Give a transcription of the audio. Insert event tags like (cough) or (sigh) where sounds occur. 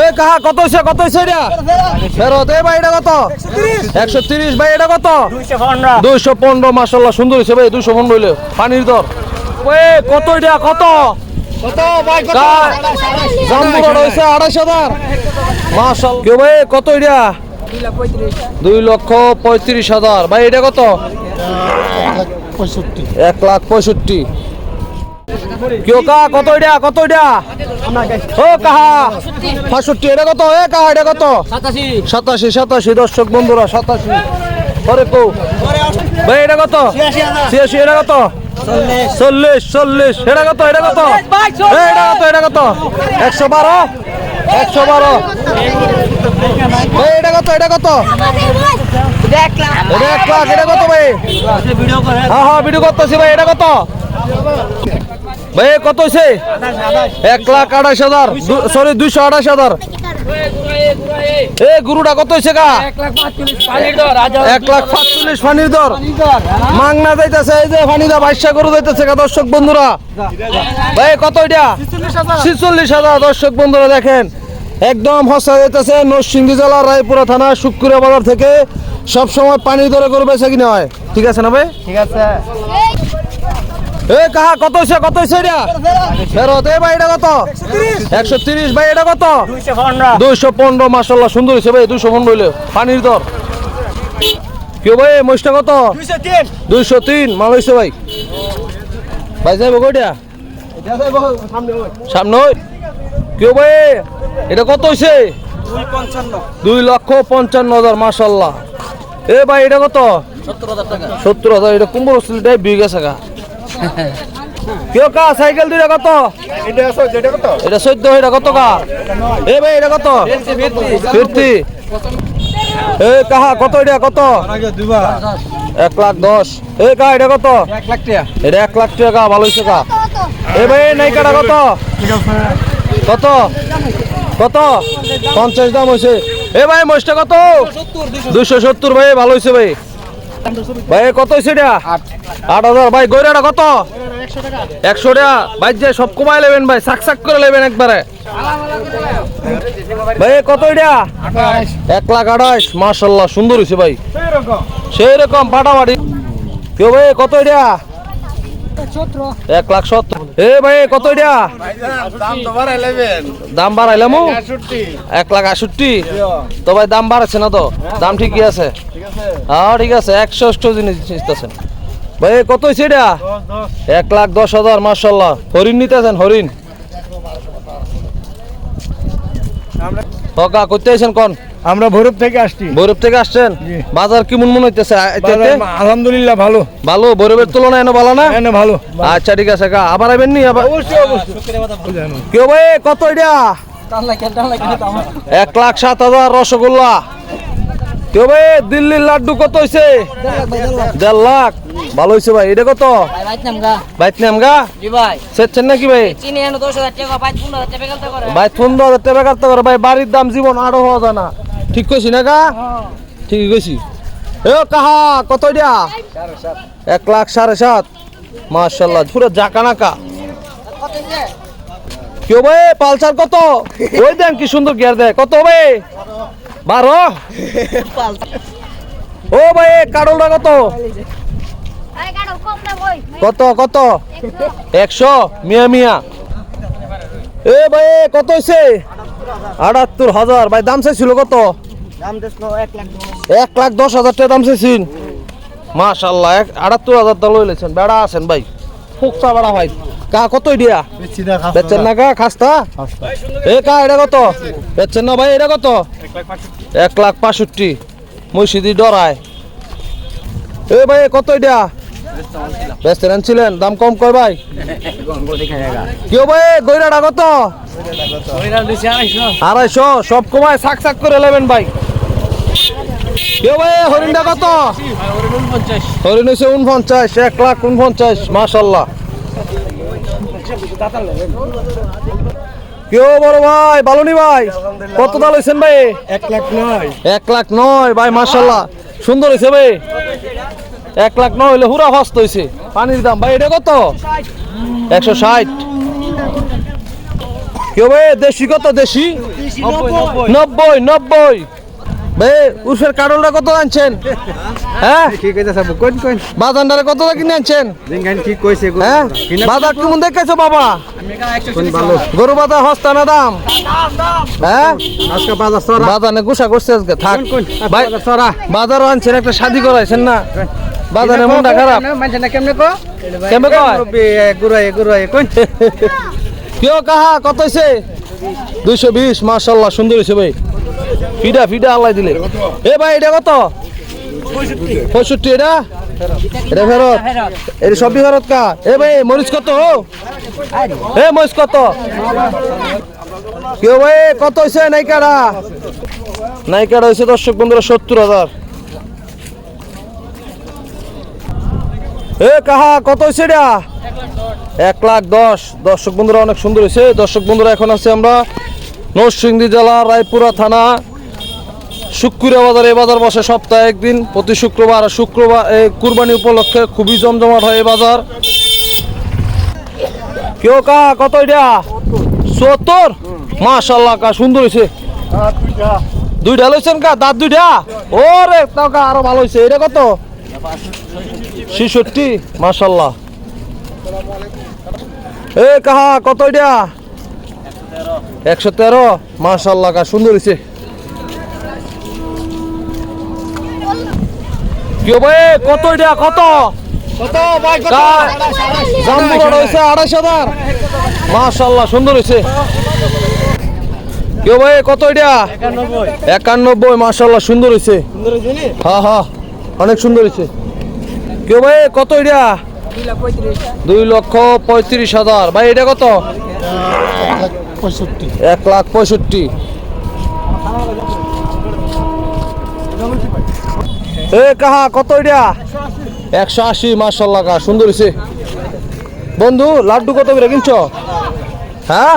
এ কাহা কত হইছে কত হইছে এটা? ফেরত এ ভাই এটা কত? একশো তিরিশ ভাই এটা কত? দুইশো পনেরো। মাসাল্লাহ সুন্দর হয়েছে ভাই দুইশো পনেরো হইলে পানির দর। এ কত এটা কত? কত এটা? দুই লক্ষ পঁয়ত্রিশ হাজার। ভাই এটা কত? এক লাখ পঁয়ষট্টি। কেউ কা কত এটা কত এটা ও কাহা পাঁষট্টি এটা কত এ কাহা এটা কত সাতাশি সাতাশি দর্শক বন্ধুরা সাতাশি পরে কো ভাই এটা কত ছিয়াশি এটা কত চল্লিশ চল্লিশ এটা কত এটা কত এটা কত এটা কত একশো বারো একশো বারো এটা কত এটা কত এটা এক লাখ এটা কত ভাই হ্যাঁ হ্যাঁ ভিডিও করতেছি ভাই এটা কত ভাই কত হয়েছে এক লাখ আঠাশ হাজার। সরি দুইশো আঠাশ হাজার। এ গুরুটা কত হয়েছে গা? এক লাখ পাঁচচল্লিশ পানির দর। মাংনা যাইতেছে এই যে পানিদা বাইশা গরু যাইতেছে গা দর্শক বন্ধুরা। ভাই কত এটা ছিচল্লিশ হাজার দর্শক বন্ধুরা দেখেন। একদম হসা যাইতেছে নরসিংদী জেলার রায়পুরা থানা শুক্রিয়া বাজার থেকে। সব সময় পানির দরে গরু বেচা কিনা হয়। ঠিক আছে না ভাই? ঠিক আছে। এ কাহা কত হইছে কত হইছে এটা? ফেরত এ ভাই এটা কত? একশো তিরিশ। ভাই এটা কত? দুইশো পনেরো মাসাল্লাহ সুন্দর হয়েছে ভাই দুইশো পনেরো হইলে পানির দর। কেউ ভাই মহিষটা কত? দুইশো তিন। মাল হয়েছে ভাই। ভাই যাইব কইটা? সামনে ওই। কেউ ভাই এটা কত হয়েছে দুই লক্ষ পঞ্চান্ন হাজার মাসাল্লাহ এ ভাই এটা কত? সত্তর হাজার এটা কুম্ভর সিলিটাই বিয়ে গেছে (laughs) কেউ কা? সাইকেল দুইটা কত? এটা চোদ্দ এটা কত কা? এ ভাই, এটা কত? ফিরতি এ কাহা কত এটা? কত? এক লাখ দশ। এ কা, এটা কত? এটা এক লাখ টাকা, ভালো হয়েছে কা? এ ভাই নাইকাটা কত? কত? কত? পঞ্চাশ দাম হয়েছে এ ভাই, মহিষটা কত? দুইশো সত্তর। ভাই, ভালো হয়েছে ভাই। ভাই কত হয়েছে এটা? আট। হাজার। ভাই গৈরাটা কত? একশো টাকা। ভাই যে সব কমাই নেবেন ভাই সাক সাক করে নেবেন একবারে। ভাই কত এটা? এক লাখ আঠাশ। মার্শাল্লাহ সুন্দর হয়েছে ভাই। সেই রকম পাটাপাটি কেউ ভাই কত এটা? এক লাখ এ ভাই, কত দাম এক লাখ আষট্টি তো ভাই, দাম না তো? দাম ঠিকই আছে? হ্যাঁ ঠিক আছে জিনিস ভাই কত হয়েছে এক লাখ দশ হাজার হরিণ নিতেছেন, হরিণ? করতে কোন? আমরা ভৈরব থেকে আসছি। ভৈরব থেকে আসছেন। বাজার কেমন মনে হইতেছে? আলহামদুলিল্লাহ ভালো। ভালো? ভৈরবের তুলনায় এনে ভালো না? হ্যাঁ ভালো আচ্ছা ঠিক আছে আবার আইবেন নি? আবার অবশ্যই অবশ্যই। কেউ ভাই কত এটা? এক লাখ সাত হাজার রসগোল্লা। কেউ ভাই দিল্লির লাড্ডু কত হয়েছে দেড় লাখ। ভালো হয়েছে ভাই। এটা কত? বাইত নাম গা। সেচ্ছেন নাকি ভাই? ভাই পনেরো হাজার টাকা কাটতে পারে। ভাই বাড়ির দাম জীবন আরও হওয়া যায় না। ঠিক কইছি না গা ঠিকই কইছি এ, কাহা, কত এটা এক লাখ সাড়ে সাত। মার্শাল্লাহ পুরো জাকা নাকা কেউ ভাই পালসার কত? ওই দেন, কি সুন্দর গিয়ার দেয় কত ভাই বারো ও ভাই কাডলটা কত? কত কত? একশো। মিয়া মিয়া। এ ভাই কত হয়েছে আটাত্তর হাজার। ভাই দাম চাইছিল কত? এক লাখ দশ। হাজার টাকা দাম চাইছেন মাশাল্লাহ এক আটাত্তর হাজার টাকা লইলেছেন বেড়া আছেন ভাই। ফুকসা বেড়া ভাই। কা কত দিয়া বেচছেন না কা খাস্তা? এ কা এটা কত? বেচছেন না ভাই এটা কত? এক লাখ পাঁষট্টি মসজিদি ডরায়। এ ভাই কত এটা ব্যস্ত ছিলেন? দাম কম কয় ভাই? কেউ ভাই? গইরাটা কত আড়াইশো সব কমায় সাক সাক করে নেবেন ভাই। কেউ ভাই? হরিণটা কত হরিণ হয়েছে উনপঞ্চাশ এক লাখ উনপঞ্চাশ মাসাল্লাহ কেউ বড় ভাই? বালুনি ভাই? কত দাল হয়েছেন ভাই? এক লাখ নয়। এক লাখ নয় ভাই মাসাল্লাহ সুন্দর হয়েছে ভাই। এক লাখ নয় হইলে হুরা হস্ত হয়েছে পানির দাম ভাই এটা কত? একশো ষাট। কেউ ভাই দেশি কত দেশি? নব্বই নব্বই। ভাই কারলটা কত আনছেন? হ্যাঁ? ঠিক আছে সব কোন কোন? বাজানটারে কত কিনে আনছেন? জিঙ্গান ঠিক কইছে গো। হ্যাঁ? বাজার কেমন দেখেছ বাবা? কোন ভালো গরু বাজার হস্তা না দাম? হ্যাঁ? আজকে বাজার সরা। বাজারে গুসা করছে আজকে। থাক। ভাই বাজার আনছেন একটা শাদি করাইছেন না? বাজারে মনটা খারাপ। মানে না কেমনে কো? কেমনে কয়? গুরাই গুরাই কোন কাহা কত দুইশো বিশ মার্শাল্লাহ সুন্দর হয়েছে ভাই। ফিডা ফিডা আল্লাহ দিলে। এ ভাই এটা কত? পঁয়ষট্টি এটা? এটা ফেরত। এটা সবই ফেরত কা এ ভাই মরিচ কত? ও এ মরিচ কত? কেউ ভাই কত হয়েছে নাইকারা? নাইকারা হয়েছে দর্শক বন্ধুরা সত্তর হাজার। এ, কাহা, কত হয়েছে এটা এক লাখ দশ। দর্শক বন্ধুরা, অনেক সুন্দর হয়েছে দর্শক বন্ধুরা, এখন আছে আমরা নরসিংদী জেলা, রায়পুরা থানা শুক্রিয়া বাজার। এই বাজার বসে সপ্তাহে একদিন, প্রতি শুক্রবার। শুক্রবার এই কুরবানি উপলক্ষে খুবই জমজমাট হয় এই বাজার। কেউ কা কত এটা সত্তর? মাশাল্লাহ কা সুন্দর হয়েছে দুইটা লইছেন কা দাঁত দুইটা? ওরে, তাও কা আরও ভালো হয়েছে এটা কত? ছেষট্টি মাশাল্লাহ এ কাহা কত এটা? একশো তেরো মাশাল্লাহ কা সুন্দর হয়েছে কেউ ভাই কত এটা? কত? আড়াইশ হাজার। সুন্দর হয়েছে কেউ ভাই কত এটা? একানব্বই। মাশাল্লাহ সুন্দর হয়েছে হ্যাঁ হ্যাঁ অনেক সুন্দর হয়েছে কেউ ভাই, কত এটা? দুই লক্ষ পঁয়ত্রিশ হাজার। ভাই, এটা কত? এক লাখ পঁয়ষট্টি। এ, কাহা, কত এটা? একশো আশি মার্শাল্লাহ কা সুন্দর হয়েছে বন্ধু, লাড্ডু কত করে কিনছ? হ্যাঁ?